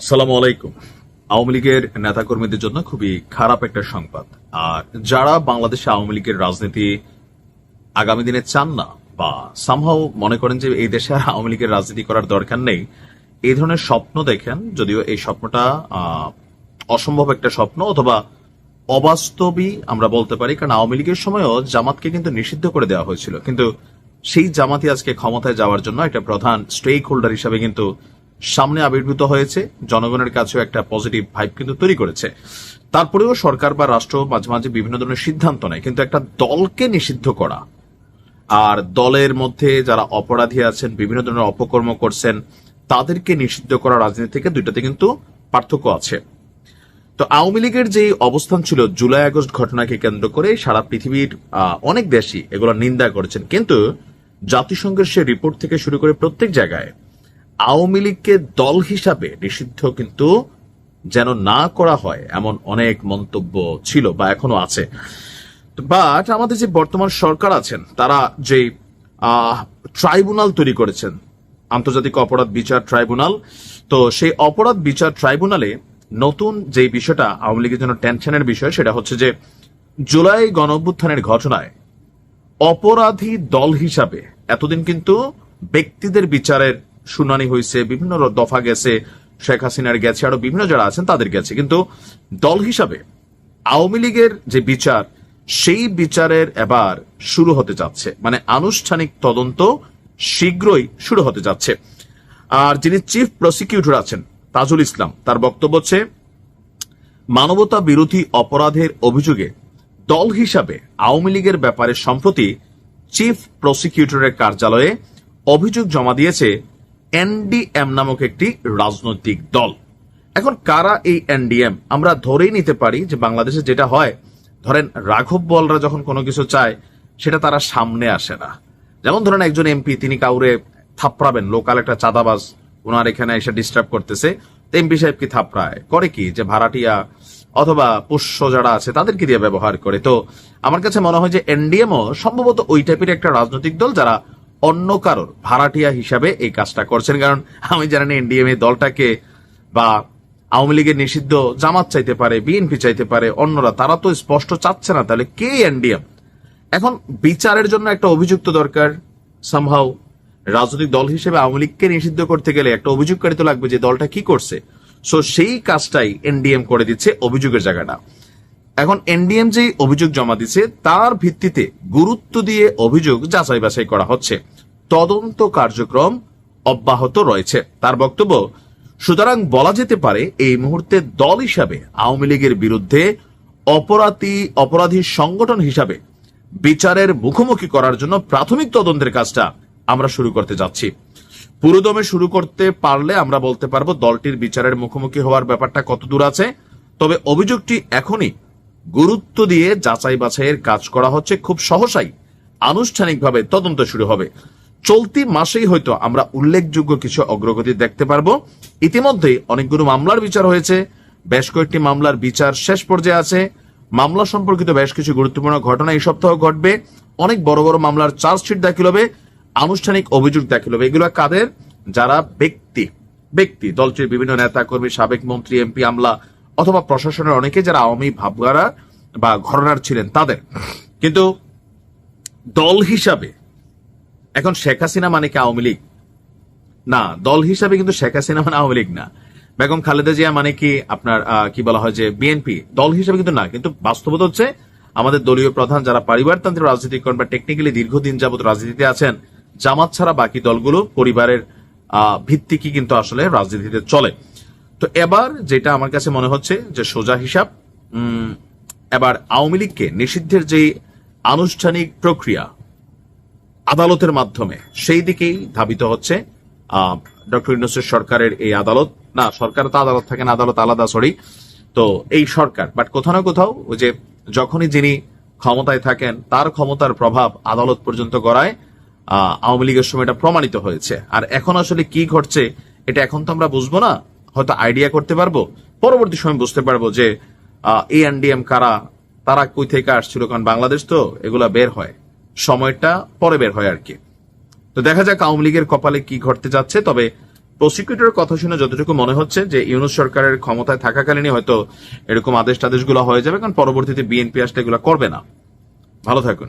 আসসালামু আলাইকুম। আওয়ামী লীগের নেতাকর্মীদের জন্য খুবই খারাপ একটা সংবাদ। আর যারা বাংলাদেশে আওয়ামী লীগের রাজনীতি আগামী দিনে চান না বা সামহাও মনে করেন যে এই দেশে আর আওয়ামী লীগের রাজনীতি করার দরকার নেই, এই ধরনের স্বপ্ন দেখেন, যদিও এই স্বপ্নটা অসম্ভব একটা স্বপ্ন অথবা অবাস্তবই আমরা বলতে পারি, কারণ আওয়ামী লীগের সময়ও জামাতকে কিন্তু নিষিদ্ধ করে দেওয়া হয়েছিল। কিন্তু সেই জামাতি আজকে ক্ষমতায় যাওয়ার জন্য একটা প্রধান স্টেক হোল্ডার হিসাবে কিন্তু সামনে আবির্ভূত হয়েছে। জনগণের কাছেও একটা পজিটিভ ভাইব কিন্তু তৈরি করেছে। তারপরেও সরকার বা রাষ্ট্র মাঝে মাঝে বিভিন্ন ধরনের সিদ্ধান্ত নেয়, কিন্তু একটা দলকে নিষিদ্ধ করা। আর দলের মধ্যে যারা অপরাধী আছেন, বিভিন্ন ধরনের অপকর্ম করছেন, তাদেরকে নিষিদ্ধ করা রাজনীতি থেকে দুইটাতে কিন্তু পার্থক্য আছে। তো আওয়ামী লীগের যে অবস্থান ছিল, জুলাই আগস্ট ঘটনাকে কেন্দ্র করে সারা পৃথিবীর অনেক দেশই এগুলো নিন্দা করেছেন। কিন্তু জাতিসংঘের সে রিপোর্ট থেকে শুরু করে প্রত্যেক জায়গায় আওয়ামী লীগকে দল হিসাবে নিষিদ্ধ কিন্তু যেন না করা হয় এমন অনেক মন্তব্য ছিল বা এখনও আছে। বাট আমাদের যে বর্তমান সরকার আছেন, তারা যে ট্রাইব্যুনাল তৈরি করেছেন, আন্তর্জাতিক অপরাধ বিচার ট্রাইব্যুনাল, তো সেই অপরাধ বিচার ট্রাইব্যুনালে নতুন যে বিষয়টা আওয়ামী লীগের জন্য টেনশনের বিষয়, সেটা হচ্ছে যে জুলাই গণ অভ্যুত্থানের ঘটনায় অপরাধী দল হিসাবে এতদিন কিন্তু ব্যক্তিদের বিচারের শুনানি হয়েছে, বিভিন্ন দফা গেছে, শেখ হাসিনার গেছে, আরও বিভিন্ন যারা আছেন তাদের গেছে। কিন্তু দল হিসাবে আওয়ামী লীগের যে বিচার, সেই বিচারের এবার শুরু হতে যাচ্ছে। মানে আনুষ্ঠানিক তদন্ত শীঘ্রই শুরু হতে যাচ্ছে। আর যিনি চিফ প্রসিকিউটর আছেন, তাজুল ইসলাম, তার বক্তব্য হচ্ছে, মানবতা বিরোধী অপরাধের অভিযোগে দল হিসাবে আওয়ামী লীগের ব্যাপারে সম্প্রতি চিফ প্রসিকিউটরের কার্যালয়ে অভিযোগ জমা দিয়েছে এনডিএম নামক একটি রাজনৈতিক দল। এখন কারা এই এনডিএম? আমরা ধরেই নিতে পারি যে বাংলাদেশে যেটা হয়, ধরেন রাঘব বলরা যখন কোনো কিছু চায়, সেটা তারা সামনে আসে না। যেমন ধরেন একজন এমপি, তিনি কাউরে থাপড়াবেন, লোকাল একটা চাঁদাবাজ ওনার এখানে এসে ডিস্টার্ব করতেছে, তো এমপি সাহেব কি থাপড়ায়? করে কি যে ভাড়াটিয়া অথবা পোষ্য যারা আছে, তাদেরকে দিয়ে ব্যবহার করে? তো আমার কাছে মনে হয় যে এনডিএমও সম্ভবত ওই টাইপের একটা রাজনৈতিক দল যারা অন্য কারোর ভাড়াটিয়া হিসাবে এই কাজটা করছেন। কারণ আমি জানি না এনডিএম এই দলটাকে বা আওয়ামী লীগের নিষিদ্ধ জামাত চাইতে পারে, বিএনপি চাইতে পারে, অন্যরা, তারা তো স্পষ্ট চাচ্ছে না। তাহলে কে এনডিএম? এখন বিচারের জন্য একটা অভিযুক্ত দরকার। সামহাও রাজনৈতিক দল হিসেবে আওয়ামী লীগকে নিষিদ্ধ করতে গেলে একটা অভিযোগকারী তো লাগবে যে দলটা কি করছে। সো সেই কাজটাই এনডিএম করে দিচ্ছে অভিযোগের জায়গাটা। এখন এনডিএম যে অভিযোগ জমা দিচ্ছে তার ভিত্তিতে গুরুত্ব দিয়ে অভিযোগ যাচাই বাছাই করা হচ্ছে। তদন্ত কার্যক্রম অব্যাহত রয়েছে। তার বক্তব্য, সুতরাং বলা যেতে পারে এই মুহূর্তে দল হিসাবে আওয়ামী লীগের বিরুদ্ধে অপরাধী অপরাধী সংগঠন হিসাবে বিচারের মুখোমুখি করার জন্য প্রাথমিক তদন্তের কাজটা আমরা শুরু করতে যাচ্ছি। পুরোদমে শুরু করতে পারলে আমরা বলতে পারব দলটির বিচারের মুখোমুখি হওয়ার ব্যাপারটা কত দূর আছে। তবে অভিযোগটি এখনই গুরুত্ব দিয়ে যাচাই বাছাইয়ের কাজ করা হচ্ছে খুব সহসাই। আনুষ্ঠানিকভাবে তদন্ত শুরু হবে। চলতি মাসেই হয়তো আমরা উল্লেখযোগ্য কিছু অগ্রগতি দেখতে পারব। ইতিমধ্যেই অনেকগুলো মামলার বিচার হয়েছে। বেশ কয়েকটি মামলার বিচার শেষ পর্যায়ে আছে। মামলা সম্পর্কিত বেশ কিছু গুরুত্বপূর্ণ ঘটনা এই সপ্তাহ ঘটবে। অনেক বড় বড় মামলার চার্জশিট দাখিল হবে। আনুষ্ঠানিক অভিযোগ দাখিল হবে। এগুলো কাদের? যারা ব্যক্তি ব্যক্তি, দলটির বিভিন্ন নেতা কর্মী সাবেক মন্ত্রী, এমপি, আমলা অথবা প্রশাসনের অনেকে যারা আওয়ামী ভাবগারা বা ঘরনার ছিলেন তাদের। কিন্তু দল হিসাবে, এখন শেখ হাসিনা মানে কি আওয়ামী লীগ? না, দল হিসাবে কিন্তু শেখ হাসিনা মানে আওয়ামী লীগ না। বেগম খালেদা জিয়া মানে কি আপনার কি বলা হয় যে বিএনপি? দল হিসাবে কিন্তু না, কিন্তু বাস্তবতা হচ্ছে আমাদের দলীয় প্রধান যারা পরিবারতান্ত্রিক রাজনীতি করেন বা টেকনিক্যালি দীর্ঘদিন যাবত রাজনীতিতে আছেন, জামাত ছাড়া বাকি দলগুলো পরিবারের ভিত্তিকই কিন্তু আসলে রাজনীতিতে চলে। তো এবার যেটা আমার কাছে মনে হচ্ছে যে সোজা হিসাব এবার আওয়ামী লীগকে নিষিদ্ধের যে আনুষ্ঠানিক প্রক্রিয়া আদালতের মাধ্যমে সেই দিকেই ধাবিত হচ্ছে ডক্টর ইউনুসের সরকারের এই আদালত। না সরকার তো আদালত থাকে না আদালত আলাদা সরি তো এই সরকার বাট কোথাও না কোথাও ওই যে যখনই যিনি ক্ষমতায় থাকেন তার ক্ষমতার প্রভাব আদালত পর্যন্ত গড়ায় আহ, আওয়ামী লীগের সময় এটা প্রমাণিত হয়েছে। আর এখন আসলে কি ঘটছে এটা এখন তো আমরা বুঝব না। হয়তো আইডিয়া করতে পারব। পরবর্তী সময় বুঝতে পারব যে এ এনডিএম কারা, তারা কই থেকে আসছিল, কারণ বাংলাদেশ তো এগুলা বের হয়। সময়টা পরে বের হয় আর কি তো দেখা যাক আওয়ামী লীগের কপালে কি ঘটতে যাচ্ছে, তবে প্রসিকিউটর কথা শুনে যতটুকু মনে হচ্ছে যে, ইউনুস সরকারের ক্ষমতায় থাকাকালীনই হয়তো এরকম আদেশ টাদেশগুলো হয়ে যাবে, কারণ পরবর্তীতে বিএনপি আসলে এগুলো করবে না। ভালো থাকুন।